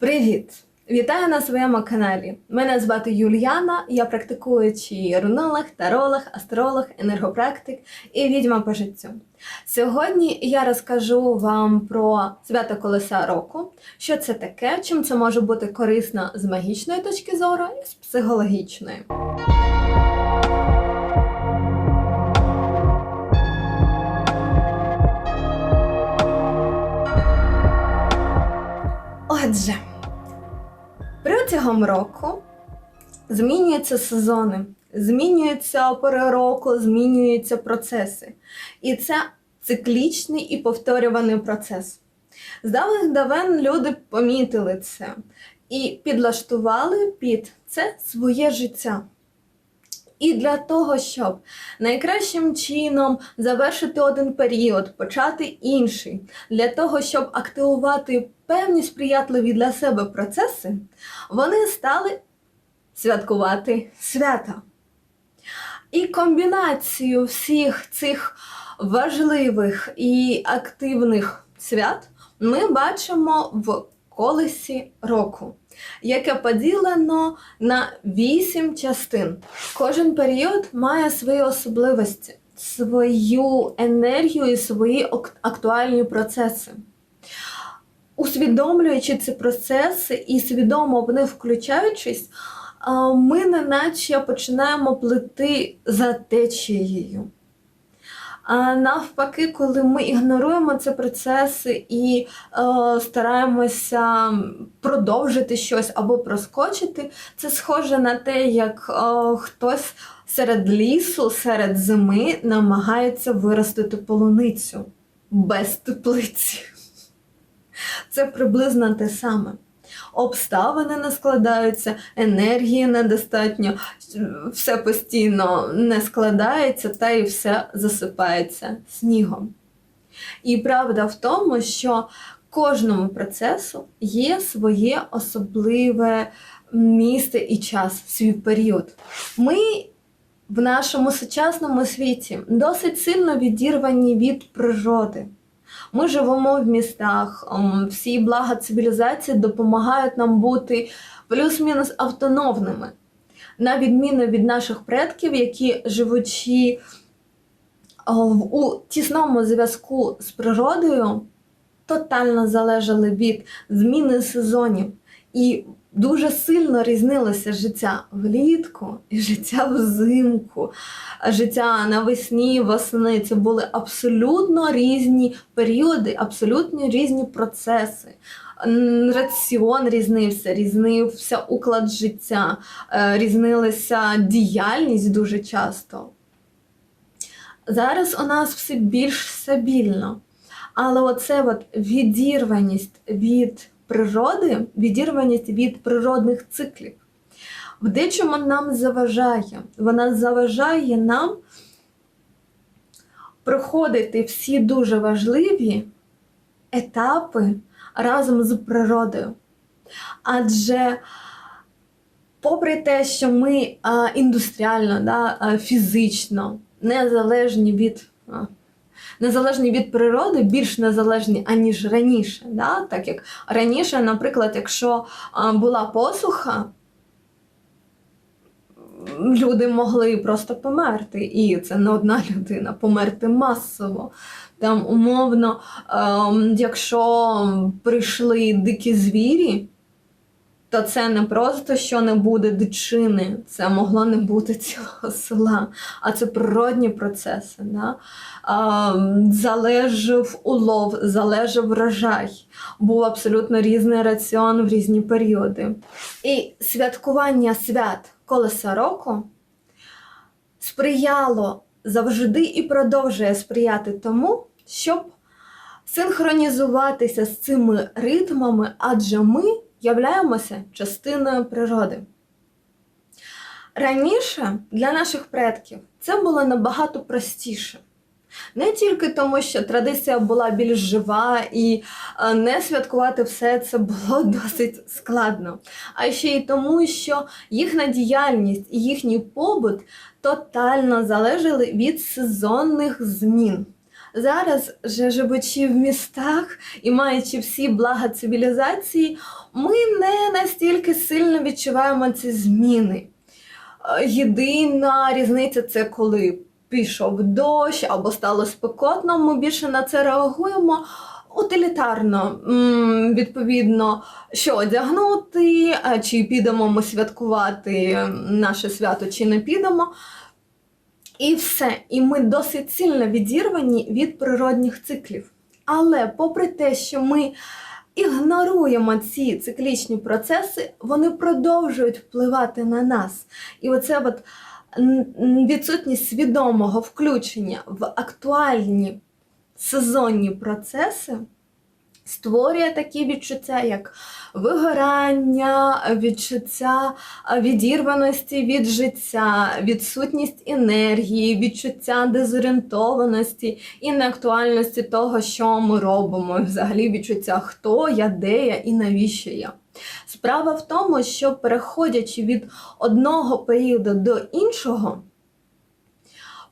Привіт! Вітаю на своєму каналі. Мене звати Юліана, я практикуючий рунолог, таролог, астролог, енергопрактик і відьма по життю. Сьогодні я розкажу вам про свято колеса року, що це таке, чим це може бути корисно з магічної точки зору і з психологічної. Отже, протягом року змінюються сезони, змінюються опори року, змінюються процеси. І це циклічний і повторюваний процес. З давних давен люди помітили це і підлаштували під це своє життя. І для того, щоб найкращим чином завершити один період, почати інший, для того, щоб активувати певні сприятливі для себе процеси, вони стали святкувати свята. І комбінацію всіх цих важливих і активних свят ми бачимо в колесі року, яке поділено на вісім частин. Кожен період має свої особливості, свою енергію і свої актуальні процеси. Усвідомлюючи ці процеси і свідомо в них включаючись, ми неначе починаємо плити за течією. А навпаки, коли ми ігноруємо ці процеси і е, стараємося продовжити щось або проскочити, це схоже на те, як е, хтось серед лісу, серед зими намагається виростити полуницю без теплиці. Це приблизно те саме. Обставини не складаються, енергії недостатньо, все постійно не складається, та і все засипається снігом. І правда в тому, що кожному процесу є своє особливе місце і час, свій період. Ми в нашому сучасному світі досить сильно відірвані від природи. Ми живемо в містах, ем, всі блага цивілізації допомагають нам бути плюс-мінус автономними, на відміну від наших предків, які живучи у тісному зв'язку з природою, тотально залежали від зміни сезонів. І дуже сильно різнилося життя влітку і життя взимку, життя навесні, восени. Це були абсолютно різні періоди, абсолютно різні процеси. Раціон різнився, різнився уклад життя, е, різнилася діяльність дуже часто. Зараз у нас все більш стабільно. Але оце от відірваність від природи, відірваність від природних циклів, в дечому нам заважає. Вона заважає нам проходити всі дуже важливі етапи разом з природою. Адже, попри те, що ми індустріально, да, фізично незалежні від. Незалежні від природи, більш незалежні, аніж раніше. Да? Так як раніше, наприклад, якщо була посуха, люди могли просто померти. І це не одна людина, померти масово. Там, умовно, ем, якщо прийшли дикі звірі, то це не просто що не буде дичини, це могло не бути цілого села, а це природні процеси. Да? А, залежав улов, залежав врожай, був абсолютно різний раціон в різні періоди. І святкування свят колеса року сприяло завжди і продовжує сприяти тому, щоб синхронізуватися з цими ритмами, адже ми являємося частиною природи. Раніше для наших предків це було набагато простіше. Не тільки тому, що традиція була більш жива і е, не святкувати все це було досить складно, а ще й тому, що їхня діяльність і їхній побут тотально залежали від сезонних змін. Зараз, же живучи в містах і маючи всі блага цивілізації, ми не настільки сильно відчуваємо ці зміни. Е, Єдина різниця це коли пішов дощ або стало спекотно, ми більше на це реагуємо утилітарно, відповідно, що одягнути, чи підемо ми святкувати наше свято, чи не підемо. І все. І ми досить сильно відірвані від природних циклів. Але попри те, що ми ігноруємо ці циклічні процеси, вони продовжують впливати на нас. І оце от відсутність свідомого включення в актуальні сезонні процеси створює такі відчуття, як вигорання, відчуття відірваності від життя, відсутність енергії, відчуття дезорієнтованості і неактуальності того, що ми робимо, взагалі відчуття, хто я, де я і навіщо я. Справа в тому, що переходячи від одного періоду до іншого,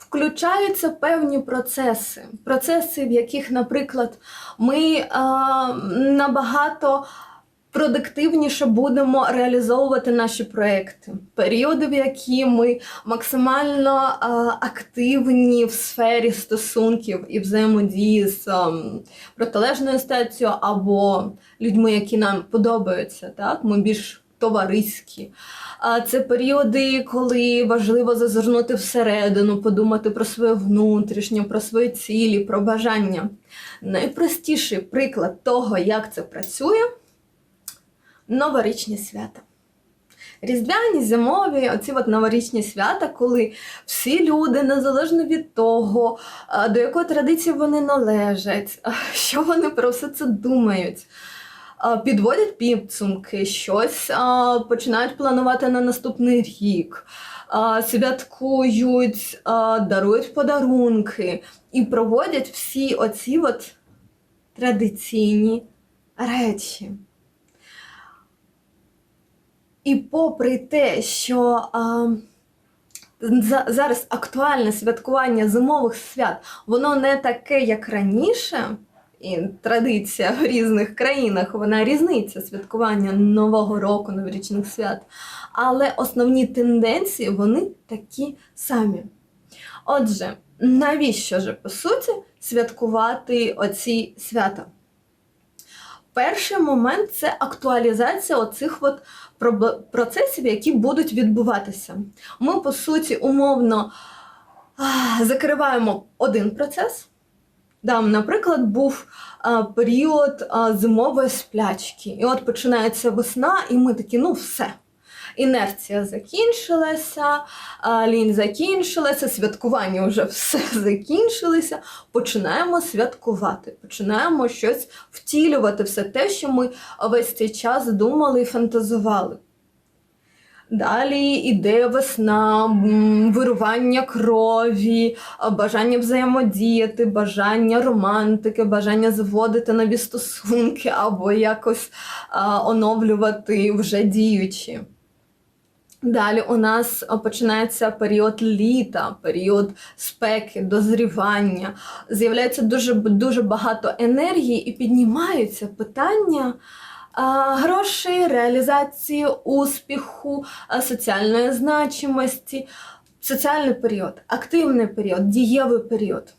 включаються певні процеси, процеси, в яких, наприклад, ми а, набагато продуктивніше будемо реалізовувати наші проекти, періоди, в які ми максимально а, активні в сфері стосунків і взаємодії з ам, протилежною статтю або людьми, які нам подобаються. Так? Ми більш товариські. А це періоди, коли важливо зазирнути всередину, подумати про своє внутрішнє, про свої цілі, про бажання. Найпростіший приклад того, як це працює новорічні свята. Різдвяні, зимові, оці от новорічні свята, коли всі люди, незалежно від того, до якої традиції вони належать, що вони про все це думають, підводять підсумки, щось починають планувати на наступний рік, святкують, дарують подарунки і проводять всі оці от традиційні речі. І попри те, що а, за- зараз актуальне святкування зимових свят, воно не таке, як раніше, і традиція в різних країнах, вона різниця святкування Нового року, новорічних свят. Але основні тенденції вони такі самі. Отже, навіщо же, по суті, святкувати оці свята? Перший момент це актуалізація оцих от процесів, які будуть відбуватися. Ми, по суті, умовно закриваємо один процес. Там, наприклад, був а, період а, зимової сплячки. І от починається весна, і ми такі, ну все. Інерція закінчилася, а, лінь закінчилася, святкування вже все закінчилося. Починаємо святкувати, починаємо щось втілювати, все те, що ми весь цей час думали і фантазували. Далі іде весна, вирування крові, бажання взаємодіяти, бажання романтики, бажання зводити нові стосунки або якось оновлювати вже діючі. Далі у нас починається період літа, період спеки, дозрівання. З'являється дуже, дуже багато енергії і піднімаються питання грошей, реалізації успіху, соціальної значимості, соціальний період, активний період, дієвий період.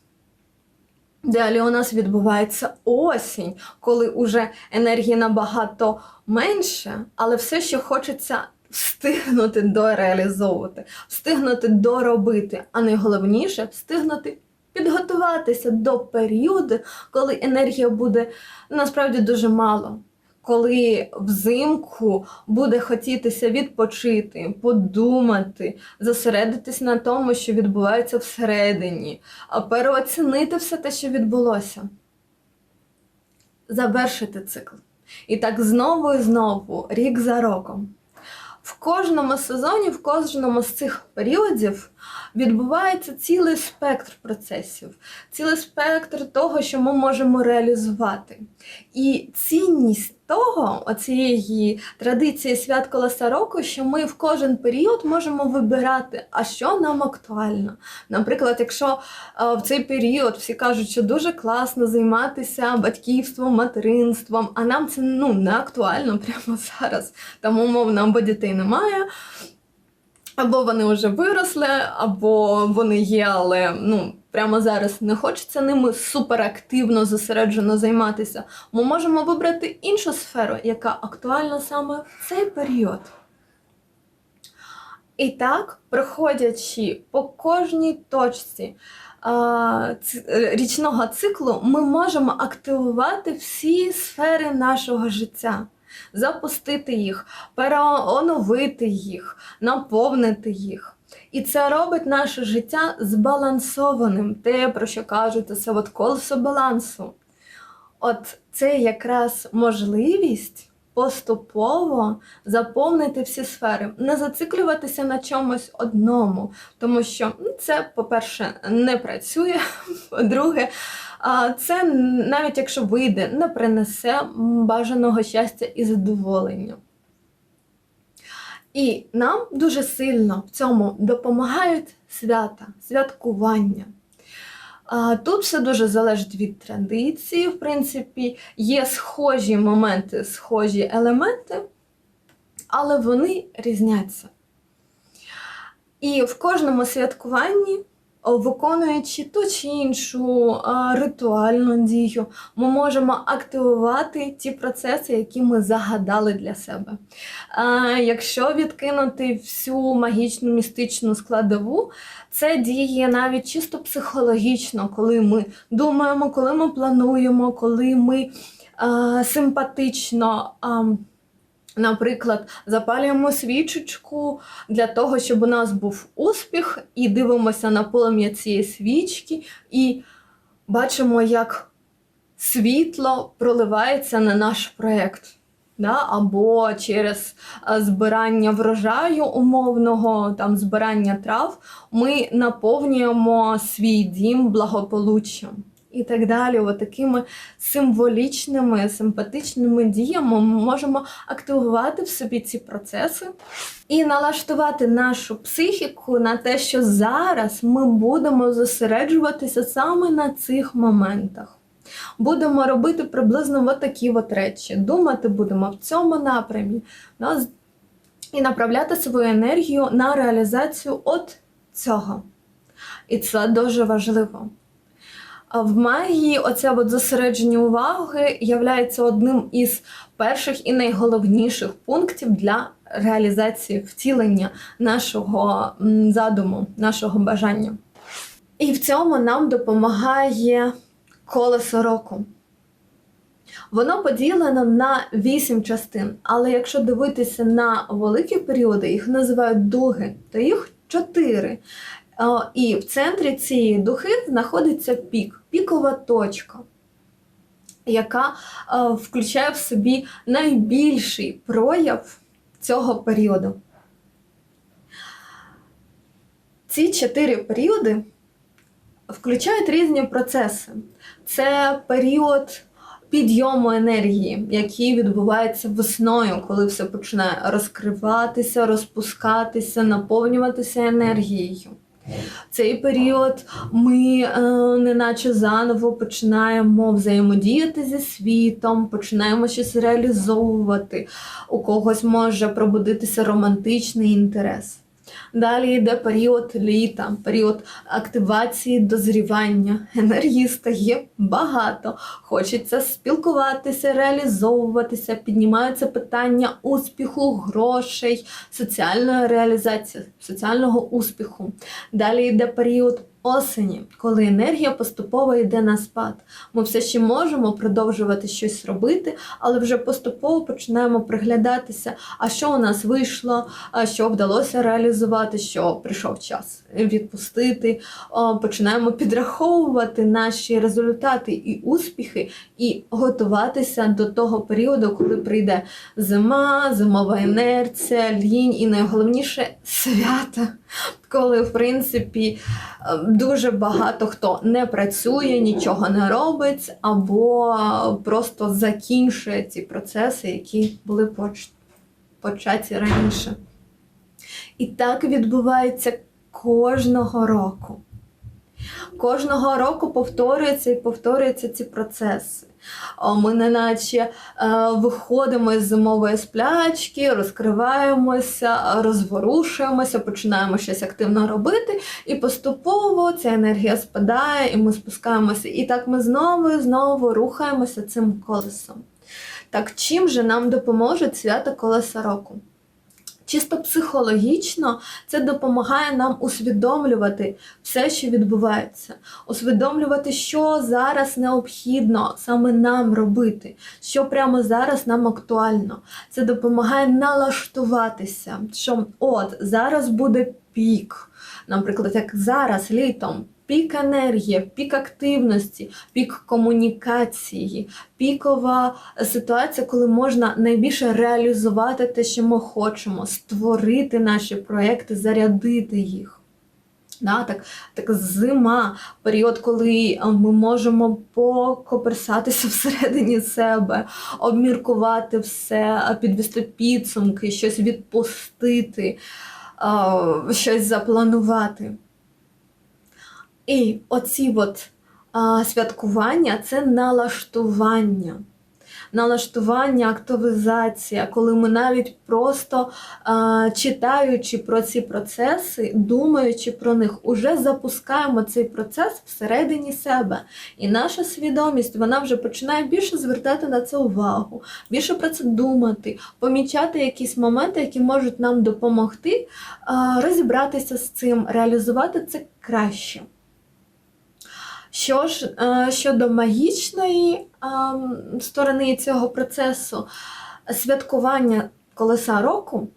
Далі у нас відбувається осінь, коли уже енергії набагато менше, але все ще хочеться встигнути дореалізовувати, встигнути доробити, а найголовніше встигнути підготуватися до періоду, коли енергія буде насправді дуже мало. Коли взимку буде хотітися відпочити, подумати, зосередитись на тому, що відбувається всередині, а переоцінити все те, що відбулося, завершити цикл. І так знову і знову, рік за роком. В кожному сезоні, в кожному з цих періодів відбувається цілий спектр процесів, цілий спектр того, що ми можемо реалізувати. І цінність того, оцієї традиції свят колеса року, що ми в кожен період можемо вибирати, а що нам актуально. Наприклад, якщо е, в цей період всі кажуть, що дуже класно займатися батьківством, материнством, а нам це ну, не актуально прямо зараз, там умовно або дітей немає. Або вони вже виросли, або вони є, але ну прямо зараз не хочеться ними суперактивно зосереджено займатися. Ми можемо вибрати іншу сферу, яка актуальна саме в цей період. І так, проходячи по кожній точці а, е, річного циклу, ми можемо активувати всі сфери нашого життя, запустити їх, переоновити їх, наповнити їх. І це робить наше життя збалансованим. Те, про що кажуть, це от колесо балансу. От це якраз можливість поступово заповнити всі сфери, не зациклюватися на чомусь одному, тому що ну, це, по-перше, не працює. По-друге, це навіть якщо вийде, не принесе бажаного щастя і задоволення. І нам дуже сильно в цьому допомагають свята, святкування. Тут все дуже залежить від традиції. В принципі, є схожі моменти, схожі елементи, але вони різняться. І в кожному святкуванні, виконуючи ту чи іншу ритуальну дію, ми можемо активувати ті процеси, які ми загадали для себе. Якщо відкинути всю магічну містичну складову, це діє навіть чисто психологічно, коли ми думаємо, коли ми плануємо, коли ми симпатично. Наприклад, запалюємо свічечку для того, щоб у нас був успіх, і дивимося на полум'я цієї свічки, і бачимо, як світло проливається на наш проєкт. Да? Або через е, збирання врожаю умовного, там збирання трав, ми наповнюємо свій дім благополуччям. І так далі, От такими символічними, симпатичними діями ми можемо активувати в собі ці процеси і налаштувати нашу психіку на те, що зараз ми будемо зосереджуватися саме на цих моментах. Будемо робити приблизно от такі от речі. Думати будемо в цьому напрямі з- і направляти свою енергію на реалізацію от цього. І це дуже важливо. В магії оце от зосередження уваги являється одним із перших і найголовніших пунктів для реалізації втілення нашого задуму, нашого бажання. І в цьому нам допомагає колесо року. Воно поділено на вісім частин, але якщо дивитися на великі періоди, їх називають дуги, то їх чотири. І в центрі цієї духи знаходиться пік, пікова точка, яка е, включає в собі найбільший прояв цього періоду. Ці чотири періоди включають різні процеси. Це період підйому енергії, який відбувається весною, коли все починає розкриватися, розпускатися, наповнюватися енергією. Цей період ми е, неначе заново починаємо взаємодіяти зі світом, починаємо щось реалізовувати. У когось може пробудитися романтичний інтерес. Далі йде період літа, період активації дозрівання. Енергії стає багато. Хочеться спілкуватися, реалізовуватися, піднімаються питання успіху, грошей, соціальної реалізації, соціального успіху. Далі йде період осені, коли енергія поступово йде на спад. Ми все ще можемо продовжувати щось робити, але вже поступово починаємо приглядатися, а що у нас вийшло, а що вдалося реалізувати, що прийшов час відпустити. Починаємо підраховувати наші результати і успіхи, і готуватися до того періоду, коли прийде зима, зимова інерція, лінь і найголовніше свята. Коли, в принципі, е, дуже багато хто не працює, нічого не робить, або просто закінчує ці процеси, які були поч- початі раніше. І так відбувається кожного року. Кожного року повторюються і повторюються ці процеси. Ми неначе е, виходимо з зимової сплячки, розкриваємося, розворушуємося, починаємо щось активно робити, і поступово ця енергія спадає, і ми спускаємося. І так ми знову і знову рухаємося цим колесом. Так чим же нам допоможе свято колеса року? Чисто психологічно це допомагає нам усвідомлювати все, що відбувається, усвідомлювати, що зараз необхідно саме нам робити, що прямо зараз нам актуально. Це допомагає налаштуватися, що от зараз буде пік, наприклад, як зараз літом. Пік енергії, пік активності, пік комунікації, пікова ситуація, коли можна найбільше реалізувати те, що ми хочемо, створити наші проекти, зарядити їх. Да, так, так зима, період, коли ми можемо покоперсатися всередині себе, обміркувати все, підвести підсумки, щось відпустити, щось запланувати. І оці от а, святкування це налаштування. Налаштування, активізація, коли ми навіть просто а, читаючи про ці процеси, думаючи про них, уже запускаємо цей процес всередині себе. І наша свідомість вона вже починає більше звертати на це увагу, більше про це думати, помічати якісь моменти, які можуть нам допомогти а, розібратися з цим, реалізувати це краще. Що ж щодо магічної сторони цього процесу, святкування колеса року,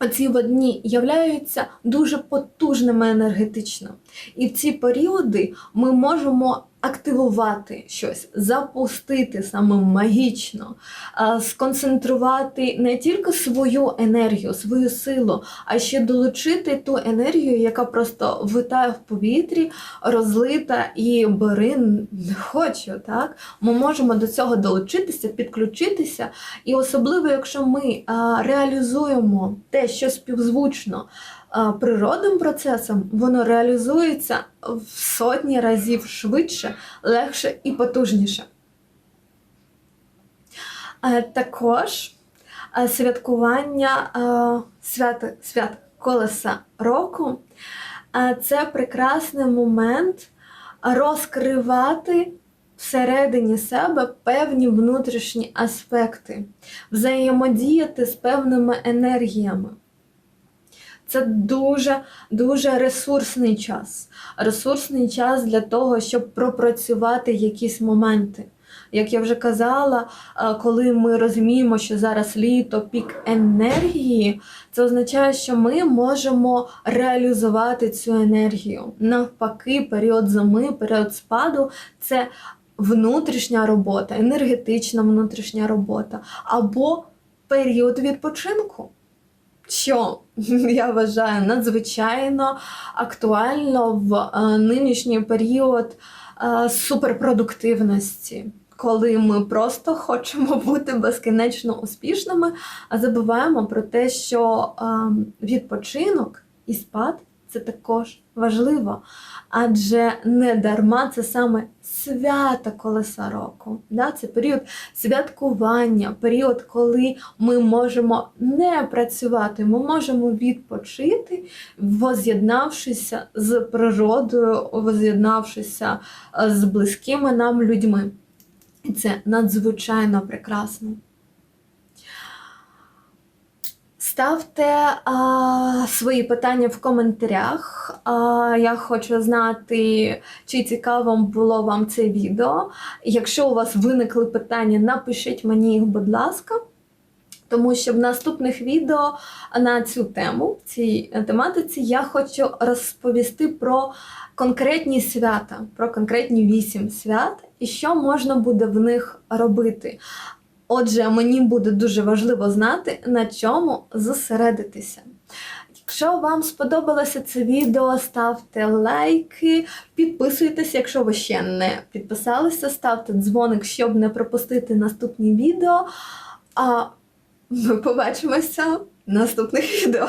оці дні являються дуже потужними енергетично. І в ці періоди ми можемо активувати щось, запустити саме магічно, сконцентрувати не тільки свою енергію, свою силу, а ще долучити ту енергію, яка просто витає в повітрі, розлита і бери не хочу. Так? Ми можемо до цього долучитися, підключитися. І особливо, якщо ми реалізуємо те, що співзвучно природним процесом, воно реалізується в сотні разів швидше, легше і потужніше. Також святкування свят, свят колеса року це прекрасний момент розкривати всередині себе певні внутрішні аспекти, взаємодіяти з певними енергіями. Це дуже дуже ресурсний час. Ресурсний час для того, щоб пропрацювати якісь моменти. Як я вже казала, коли ми розуміємо, що зараз літо пік енергії, це означає, що ми можемо реалізувати цю енергію. Навпаки, період зими, період спаду це внутрішня робота, енергетична внутрішня робота або період відпочинку що я вважаю надзвичайно актуально в е, нинішній період е, суперпродуктивності. Коли ми просто хочемо бути безкінечно успішними, а забуваємо про те, що е, відпочинок і спад це також важливо. Адже не дарма це саме свято колеса року. Да? Це період святкування, період, коли ми можемо не працювати, ми можемо відпочити, воз'єднавшися з природою, воз'єднавшися з близькими нам людьми. І це надзвичайно прекрасно. Ставте а, свої питання в коментарях. А, Я хочу знати, чи цікаво було вам це відео. Якщо у вас виникли питання, напишіть мені їх, будь ласка. Тому що в наступних відео на цю тему, в цій тематиці, я хочу розповісти про конкретні свята, про конкретні вісім свят і що можна буде в них робити. Отже, мені буде дуже важливо знати, на чому зосередитися. Якщо вам сподобалося це відео, ставте лайки, підписуйтесь, якщо ви ще не підписалися, ставте дзвоник, щоб не пропустити наступні відео. А ми побачимося в наступних відео.